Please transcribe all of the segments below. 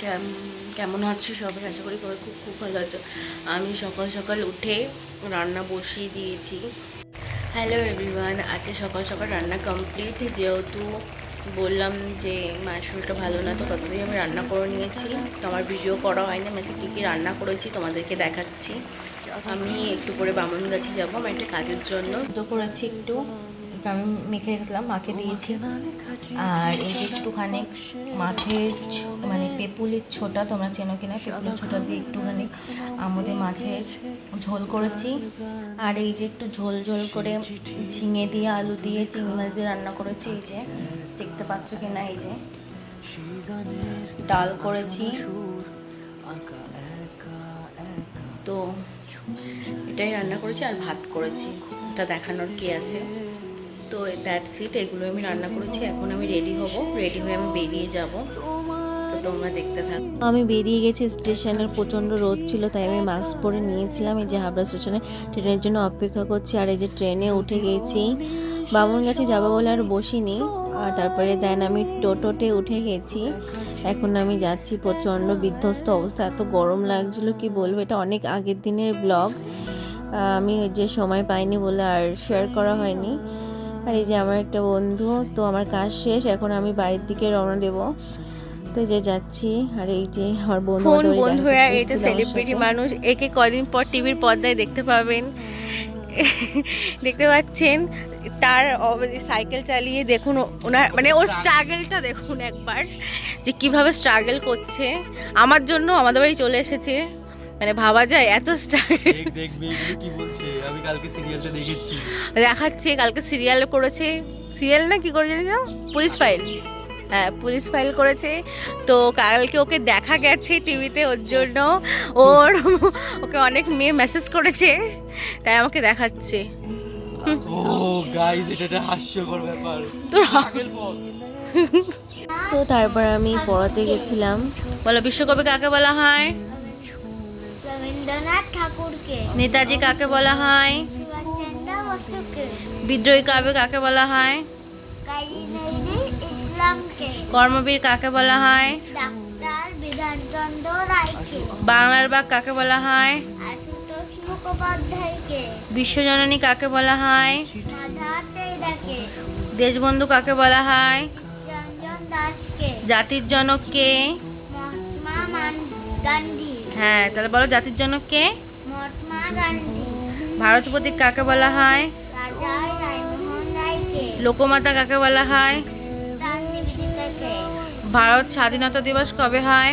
কেম- কেমন আছো সবাই? আশা করি সবাই খুব খুব ভালো আছো। আমি সকাল সকাল উঠে রান্না বসিয়ে দিয়েছি। হ্যালো এভরিওয়ান আজকে সকাল সকাল রান্না কমপ্লিট যেহেতু বললাম যে মায়ের শরীরটা ভালো না, তো ততদিন আমি রান্না করে নিয়েছি। আমার ভিডিও করা হয়নি, আমি কী কী রান্না করেছি তোমাদেরকে দেখাচ্ছি। আমি একটু করে বামন গাছে যাব আমার একটা কাজের জন্য। করেছি একটু আমি মেখে দিলাম, মাকে দিয়েছি। আর এই যে একটুখানি মাছের মানে পেপুলির ছোটা, তোমরা চেনো কিনা? পেপুলির ছোটা দিয়ে একটুখানি আমাদের মাছের ঝোল করেছি। আর এই যে একটু ঝোল ঝোল করে ঝিঙে দিয়ে, আলু দিয়ে, চিংড়ি মাছ দিয়ে রান্না করেছি, এই যে। দেখতে পাচ্ছ কিনা এই যে? ডাল করেছি। তো এটাই রান্না করেছি আর ভাত করেছি। এটা দেখানোর কি আছে? তো দ্যাটস ইট এগুলো আমি রান্না করেছি, এখন আমি রেডি হব রেডি হয়ে আমি বেরিয়ে যাব। আমি বেরিয়ে গেছি স্টেশনের প্রচণ্ড রোদ ছিল, তাই আমি মাস্ক পরে নিয়েছিলাম, এই যে হাবড়া স্টেশনে ট্রেনের জন্য অপেক্ষা করছি, আর এই যে ট্রেনে উঠে গেছি। বামনগাছি যাব বলে আর বসিনি, আর তারপরে দেন আমি টোটোতে উঠে গেছি। এখন আমি যাচ্ছি, প্রচণ্ড বিধ্বস্ত অবস্থা, এত গরম লাগছিল, কি বলব, এটা অনেক আগের দিনের ব্লগ আমি যে সময় পাইনি বলে আর শেয়ার করা হয়নি। আর এই যে আমার একটা বন্ধু তো আমার কাজ শেষ এখন আমি বাড়ির দিকে রওনা দেবো। তো যে যাচ্ছি আর এই যে আমার বন্ধু বন্ধুরা এটা সেলিব্রিটি মানুষ একে কদিন পর টিভির পর্দায় দেখতে পাবেন। দেখতে পাচ্ছেন তার সাইকেল চালিয়ে দেখুন ওনার মানে ওর স্ট্রাগলটা দেখুন একবার যে কীভাবে স্ট্রাগল করছে। আমার জন্য আমাদের বাড়ি চলে এসেছে। মানে ভাবা যায় এত দেখ কি বলছে? আমি কালকে সিরিয়ালটা দেখেছি। দেখাচ্ছে কালকে সিরিয়াল করেছে। সিরিয়াল না কি করে জানি না পুলিশ ফাইল হ্যাঁ পুলিশ ফাইল করেছে। তো কালকে ওকে দেখা গেছে টিভিতে ওর জন্য। ওর ওকে অনেক মেয়ে মেসেজ করেছে তাই আমাকে দেখাচ্ছে। তো তারপর আমি পড়াতে গেছিলাম। বলো বিশ্বকবি কাকে বলা হয়? রবীন্দ্রনাথ ঠাকুরকে। নেতাজি কাকে বলা হয়? বিদ্রোহী কাব্য কাকে বলা হয়? ইসলামকে। কর্মবীর কাকে বলা হয়? ডাক্তার বিধানচন্দ্র রায়কে। বাংলার বাঘ কাকে বলা হয়? আশুতোষ মুখোপাধ্যায়কে। বিশ্বজননী কাকে বলা হয়? দেশবন্ধু কাকে বলা হয়? দাসকে। জাতির জনক কে? মহাত্মা গান্ধী। হ্যাঁ তাহলে বলো জাতির জনক কে? মহাত্মা গান্ধী। ভারত প্রতীক কাকে বলা হয়? রাজা রায়মোহন রায়কে। লোকমাতা কাকে বলা হয়? ভারত স্বাধীনতা দিবস কবে হয়?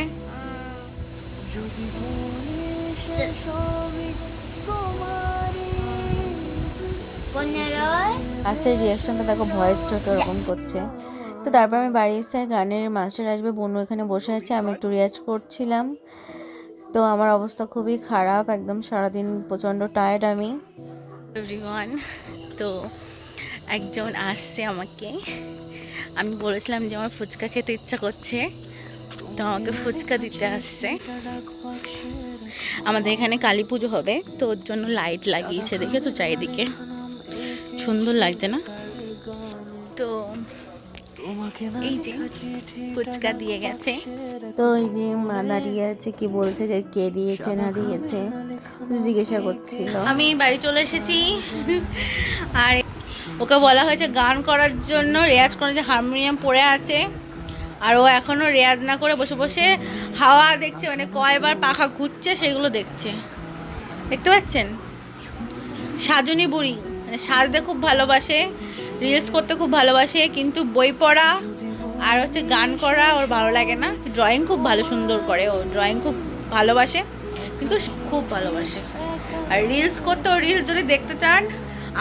আজকের রিয়াকশনটা দেখো ভয়ের ছোট এরকম করছে। তো তারপর আমি বাড়ি এসে গানের মাস্টার আসবে বনু এখানে বসে আছে আমি একটু রিয়াজ করছিলাম। তো আমার অবস্থা খুবই খারাপ, একদম সারাদিন প্রচণ্ড টায়ার্ড আমি। এভরিওয়ান তো একজন আসছে আমাকে। আমি বলেছিলাম যে আমার ফুচকা খেতে ইচ্ছা করছে, তো আমাকে ফুচকা দিতে আসছে। আমাদের এখানে কালী পুজো হবে, তো ওর জন্য লাইট লাগিয়েছে দেখেছ চারিদিকে। সুন্দর লাগছে না? তো এই যে ফুচকা দিয়ে গেছে। তো এই যে মা দাঁড়িয়ে আছে কি বলছে যে কে দিয়েছে না দিয়েছে জিজ্ঞাসা করছিল। আমি বাড়ি চলে এসেছি। আর ওকে বলা হয়েছে গান করার জন্য রেয়াজ করার যে হারমোনিয়াম পড়ে আছে। আর ও এখনও রেয়াজ না করে বসে বসে হাওয়া দেখছে মানে কয়বার পাখা ঘুরছে সেগুলো দেখছে। দেখতে পাচ্ছেন? সাজনী বুড়ি। মানে সাজতে খুব ভালোবাসে রিলস করতে খুব ভালোবাসে, কিন্তু বই পড়া আর হচ্ছে গান করা ওর ভালো লাগে না। ড্রয়িং খুব ভালো সুন্দর করে, ও ড্রয়িং খুব ভালোবাসে, কিন্তু খুব ভালোবাসে। আর রিলস করতে, ও রিলস যদি দেখতে চান,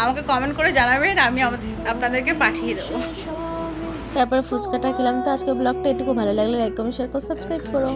আমাকে কমেন্ট করে জানাবেন, আমি আপনাদেরকে পাঠিয়ে দেবো। তারপর ফুচকাটা খেলাম, তো আজকে ব্লগটা এটুকু। ভালো লাগলে লাইক কমেন্ট শেয়ার করো সাবস্ক্রাইব করো।